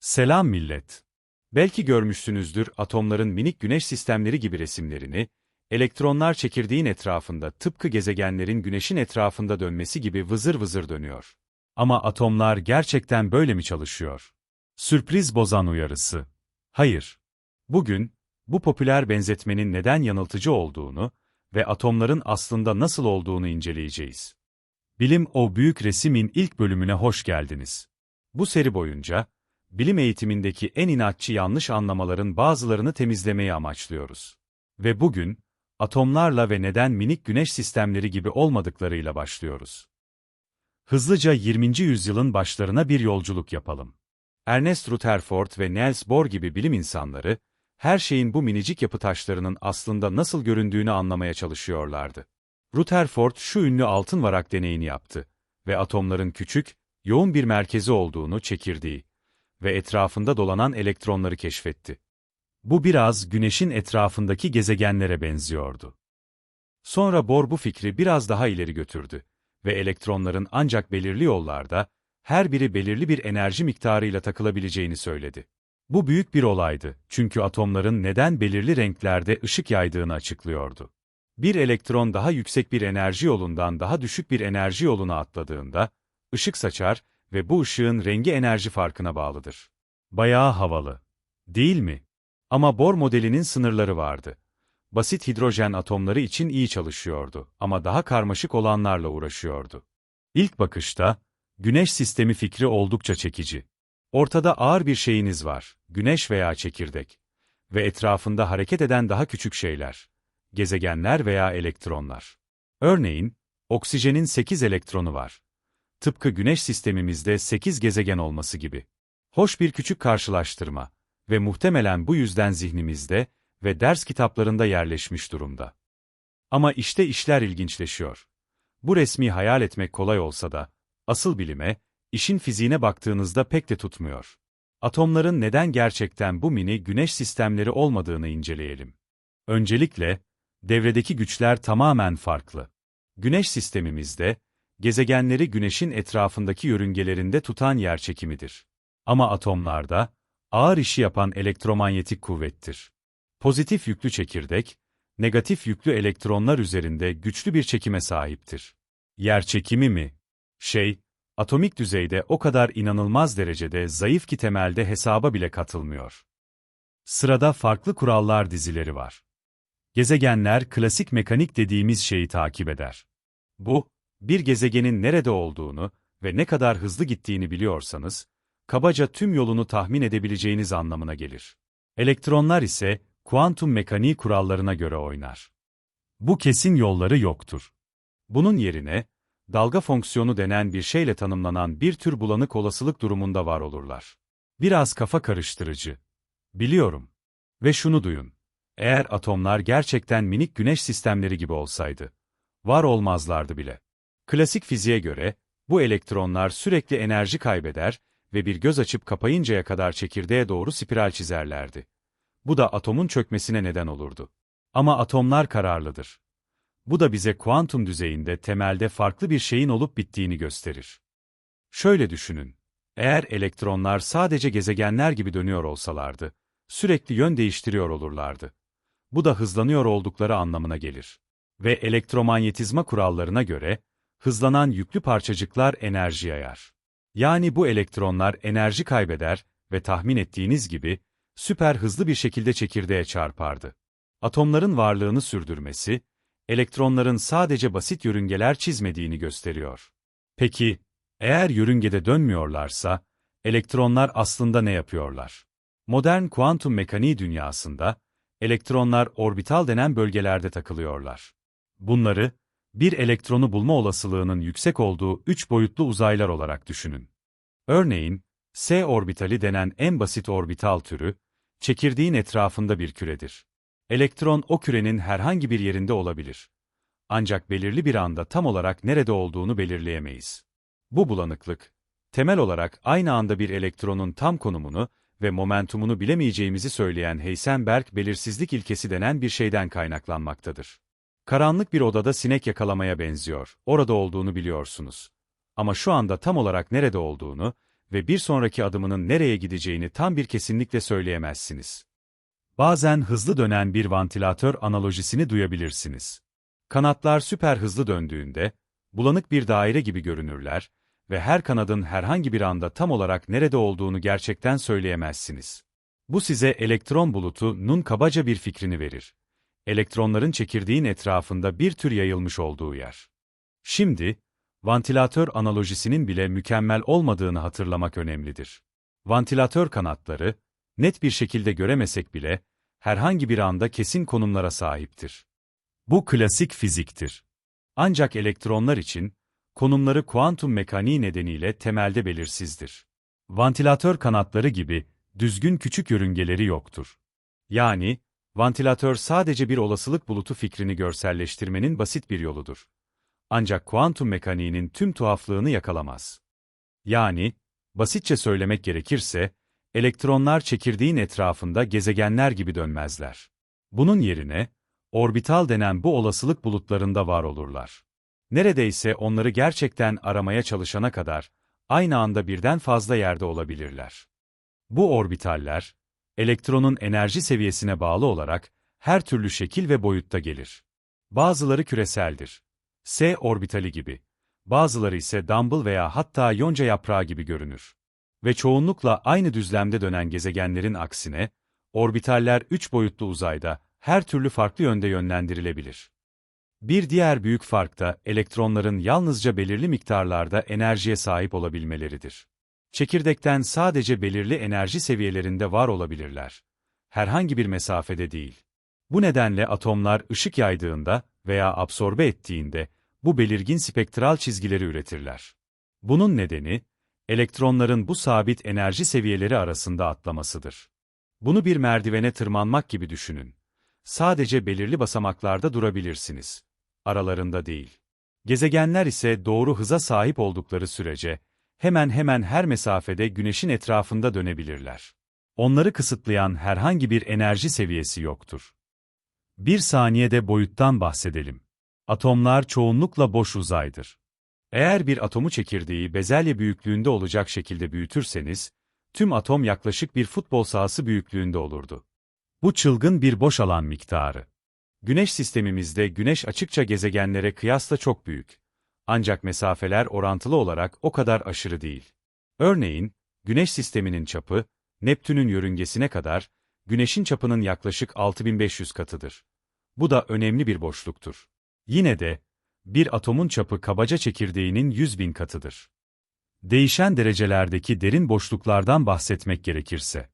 Selam millet. Belki görmüşsünüzdür atomların minik güneş sistemleri gibi resimlerini, elektronlar çekirdeğin etrafında tıpkı gezegenlerin güneşin etrafında dönmesi gibi vızır vızır dönüyor. Ama atomlar gerçekten böyle mi çalışıyor? Sürpriz bozan uyarısı. Hayır. Bugün, bu popüler benzetmenin neden yanıltıcı olduğunu ve atomların aslında nasıl olduğunu inceleyeceğiz. Bilim o büyük resimin ilk bölümüne hoş geldiniz. Bu seri boyunca, bilim eğitimindeki en inatçı yanlış anlamaların bazılarını temizlemeyi amaçlıyoruz. Ve bugün, atomlarla ve neden minik güneş sistemleri gibi olmadıklarıyla başlıyoruz. Hızlıca 20. yüzyılın başlarına bir yolculuk yapalım. Ernest Rutherford ve Niels Bohr gibi bilim insanları, her şeyin bu minicik yapı taşlarının aslında nasıl göründüğünü anlamaya çalışıyorlardı. Rutherford şu ünlü altın varak deneyini yaptı ve atomların küçük, yoğun bir merkezi olduğunu çekirdeği ve etrafında dolanan elektronları keşfetti. Bu biraz Güneş'in etrafındaki gezegenlere benziyordu. Sonra Bohr bu fikri biraz daha ileri götürdü ve elektronların ancak belirli yollarda, her biri belirli bir enerji miktarıyla takılabileceğini söyledi. Bu büyük bir olaydı, çünkü atomların neden belirli renklerde ışık yaydığını açıklıyordu. Bir elektron daha yüksek bir enerji yolundan daha düşük bir enerji yoluna atladığında, ışık saçar ve bu ışığın rengi enerji farkına bağlıdır. Bayağı havalı. Değil mi? Ama Bohr modelinin sınırları vardı. Basit hidrojen atomları için iyi çalışıyordu ama daha karmaşık olanlarla uğraşıyordu. İlk bakışta, Güneş sistemi fikri oldukça çekici. Ortada ağır bir şeyiniz var, güneş veya çekirdek. Ve etrafında hareket eden daha küçük şeyler. Gezegenler veya elektronlar. Örneğin, oksijenin 8 elektronu var. Tıpkı güneş sistemimizde 8 gezegen olması gibi. Hoş bir küçük karşılaştırma ve muhtemelen bu yüzden zihnimizde ve ders kitaplarında yerleşmiş durumda. Ama işte işler ilginçleşiyor. Bu resmi hayal etmek kolay olsa da, asıl bilime, işin fiziğine baktığınızda pek de tutmuyor. Atomların neden gerçekten bu mini güneş sistemleri olmadığını inceleyelim. Öncelikle, devredeki güçler tamamen farklı. Güneş sistemimizde, gezegenleri güneşin etrafındaki yörüngelerinde tutan yerçekimidir. Ama atomlarda, ağır işi yapan elektromanyetik kuvvettir. Pozitif yüklü çekirdek, negatif yüklü elektronlar üzerinde güçlü bir çekime sahiptir. Yerçekimi mi? Şey, atomik düzeyde o kadar inanılmaz derecede zayıf ki temelde hesaba bile katılmıyor. Sırada farklı kurallar dizileri var. Gezegenler klasik mekanik dediğimiz şeyi takip eder. Bu, bir gezegenin nerede olduğunu ve ne kadar hızlı gittiğini biliyorsanız, kabaca tüm yolunu tahmin edebileceğiniz anlamına gelir. Elektronlar ise kuantum mekaniği kurallarına göre oynar. Bu kesin yolları yoktur. Bunun yerine, dalga fonksiyonu denen bir şeyle tanımlanan bir tür bulanık olasılık durumunda var olurlar. Biraz kafa karıştırıcı. Biliyorum. Ve şunu duyun. Eğer atomlar gerçekten minik güneş sistemleri gibi olsaydı, var olmazlardı bile. Klasik fiziğe göre, bu elektronlar sürekli enerji kaybeder ve bir göz açıp kapayıncaya kadar çekirdeğe doğru spiral çizerlerdi. Bu da atomun çökmesine neden olurdu. Ama atomlar kararlıdır. Bu da bize kuantum düzeyinde temelde farklı bir şeyin olup bittiğini gösterir. Şöyle düşünün. Eğer elektronlar sadece gezegenler gibi dönüyor olsalardı, sürekli yön değiştiriyor olurlardı. Bu da hızlanıyor oldukları anlamına gelir. Ve elektromanyetizma kurallarına göre, hızlanan yüklü parçacıklar enerji yayar. Yani bu elektronlar enerji kaybeder ve tahmin ettiğiniz gibi, süper hızlı bir şekilde çekirdeğe çarpardı. Atomların varlığını sürdürmesi, elektronların sadece basit yörüngeler çizmediğini gösteriyor. Peki, eğer yörüngede dönmüyorlarsa, elektronlar aslında ne yapıyorlar? Modern kuantum mekaniği dünyasında, elektronlar orbital denen bölgelerde takılıyorlar. Bunları, bir elektronu bulma olasılığının yüksek olduğu üç boyutlu uzaylar olarak düşünün. Örneğin, S orbitali denen en basit orbital türü, çekirdeğin etrafında bir küredir. Elektron o kürenin herhangi bir yerinde olabilir. Ancak belirli bir anda tam olarak nerede olduğunu belirleyemeyiz. Bu bulanıklık, temel olarak aynı anda bir elektronun tam konumunu ve momentumunu bilemeyeceğimizi söyleyen Heisenberg belirsizlik ilkesi denen bir şeyden kaynaklanmaktadır. Karanlık bir odada sinek yakalamaya benziyor, orada olduğunu biliyorsunuz. Ama şu anda tam olarak nerede olduğunu ve bir sonraki adımının nereye gideceğini tam bir kesinlikle söyleyemezsiniz. Bazen hızlı dönen bir vantilatör analojisini duyabilirsiniz. Kanatlar süper hızlı döndüğünde, bulanık bir daire gibi görünürler ve her kanadın herhangi bir anda tam olarak nerede olduğunu gerçekten söyleyemezsiniz. Bu size elektron bulutunun kabaca bir fikrini verir. Elektronların çekirdeğin etrafında bir tür yayılmış olduğu yer. Şimdi, vantilatör analojisinin bile mükemmel olmadığını hatırlamak önemlidir. Vantilatör kanatları, net bir şekilde göremesek bile, herhangi bir anda kesin konumlara sahiptir. Bu klasik fiziktir. Ancak elektronlar için, konumları kuantum mekaniği nedeniyle temelde belirsizdir. Vantilatör kanatları gibi, düzgün küçük yörüngeleri yoktur. Yani, vantilatör sadece bir olasılık bulutu fikrini görselleştirmenin basit bir yoludur. Ancak kuantum mekaniğinin tüm tuhaflığını yakalamaz. Yani, basitçe söylemek gerekirse, elektronlar çekirdeğin etrafında gezegenler gibi dönmezler. Bunun yerine, orbital denen bu olasılık bulutlarında var olurlar. Neredeyse onları gerçekten aramaya çalışana kadar, aynı anda birden fazla yerde olabilirler. Bu orbitaller, elektronun enerji seviyesine bağlı olarak, her türlü şekil ve boyutta gelir. Bazıları küreseldir. S orbitali gibi. Bazıları ise dumbbell veya hatta yonca yaprağı gibi görünür. Ve çoğunlukla aynı düzlemde dönen gezegenlerin aksine, orbitaller üç boyutlu uzayda, her türlü farklı yönde yönlendirilebilir. Bir diğer büyük fark da elektronların yalnızca belirli miktarlarda enerjiye sahip olabilmeleridir. Çekirdekten sadece belirli enerji seviyelerinde var olabilirler. Herhangi bir mesafede değil. Bu nedenle atomlar ışık yaydığında veya absorbe ettiğinde bu belirgin spektral çizgileri üretirler. Bunun nedeni, elektronların bu sabit enerji seviyeleri arasında atlamasıdır. Bunu bir merdivene tırmanmak gibi düşünün. Sadece belirli basamaklarda durabilirsiniz. Aralarında değil. Gezegenler ise doğru hıza sahip oldukları sürece, hemen hemen her mesafede Güneş'in etrafında dönebilirler. Onları kısıtlayan herhangi bir enerji seviyesi yoktur. Bir saniyede boyuttan bahsedelim. Atomlar çoğunlukla boş uzaydır. Eğer bir atomu çekirdeği bezelye büyüklüğünde olacak şekilde büyütürseniz, tüm atom yaklaşık bir futbol sahası büyüklüğünde olurdu. Bu çılgın bir boş alan miktarı. Güneş sistemimizde Güneş açıkça gezegenlere kıyasla çok büyük. Ancak mesafeler orantılı olarak o kadar aşırı değil. Örneğin, Güneş sisteminin çapı, Neptün'ün yörüngesine kadar, Güneş'in çapının yaklaşık 6500 katıdır. Bu da önemli bir boşluktur. Yine de, bir atomun çapı kabaca çekirdeğinin 100 bin katıdır. Değişen derecelerdeki derin boşluklardan bahsetmek gerekirse.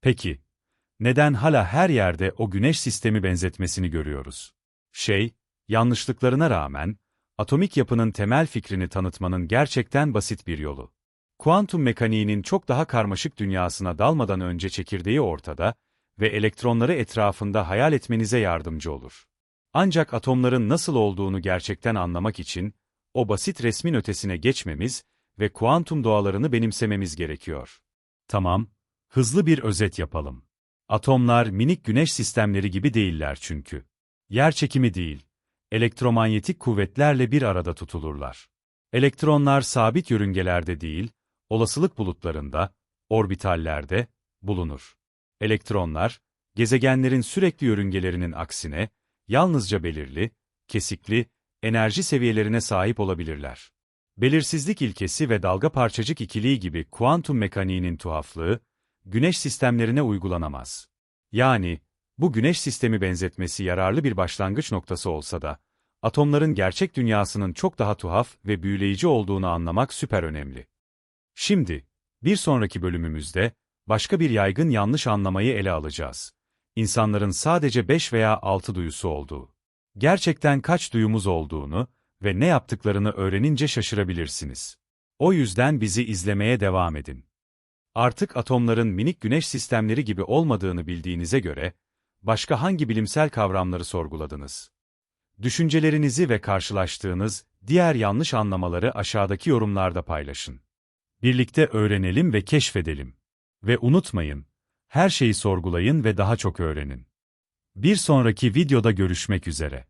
Peki, neden hala her yerde o güneş sistemi benzetmesini görüyoruz? Şey, yanlışlıklarına rağmen, atomik yapının temel fikrini tanıtmanın gerçekten basit bir yolu. Kuantum mekaniğinin çok daha karmaşık dünyasına dalmadan önce çekirdeği ortada ve elektronları etrafında hayal etmenize yardımcı olur. Ancak atomların nasıl olduğunu gerçekten anlamak için, o basit resmin ötesine geçmemiz ve kuantum doğalarını benimsememiz gerekiyor. Tamam, hızlı bir özet yapalım. Atomlar minik güneş sistemleri gibi değiller çünkü. Yer çekimi değil, elektromanyetik kuvvetlerle bir arada tutulurlar. Elektronlar sabit yörüngelerde değil, olasılık bulutlarında, orbitallerde, bulunur. Elektronlar, gezegenlerin sürekli yörüngelerinin aksine, yalnızca belirli, kesikli, enerji seviyelerine sahip olabilirler. Belirsizlik ilkesi ve dalga parçacık ikiliği gibi kuantum mekaniğinin tuhaflığı, güneş sistemlerine uygulanamaz. Yani, bu güneş sistemi benzetmesi yararlı bir başlangıç noktası olsa da, atomların gerçek dünyasının çok daha tuhaf ve büyüleyici olduğunu anlamak süper önemli. Şimdi, bir sonraki bölümümüzde, başka bir yaygın yanlış anlamayı ele alacağız. İnsanların sadece 5 veya 6 duyusu olduğu. Gerçekten kaç duyumuz olduğunu ve ne yaptıklarını öğrenince şaşırabilirsiniz. O yüzden bizi izlemeye devam edin. Artık atomların minik güneş sistemleri gibi olmadığını bildiğinize göre, başka hangi bilimsel kavramları sorguladınız? Düşüncelerinizi ve karşılaştığınız diğer yanlış anlamaları aşağıdaki yorumlarda paylaşın. Birlikte öğrenelim ve keşfedelim. Ve unutmayın, her şeyi sorgulayın ve daha çok öğrenin. Bir sonraki videoda görüşmek üzere.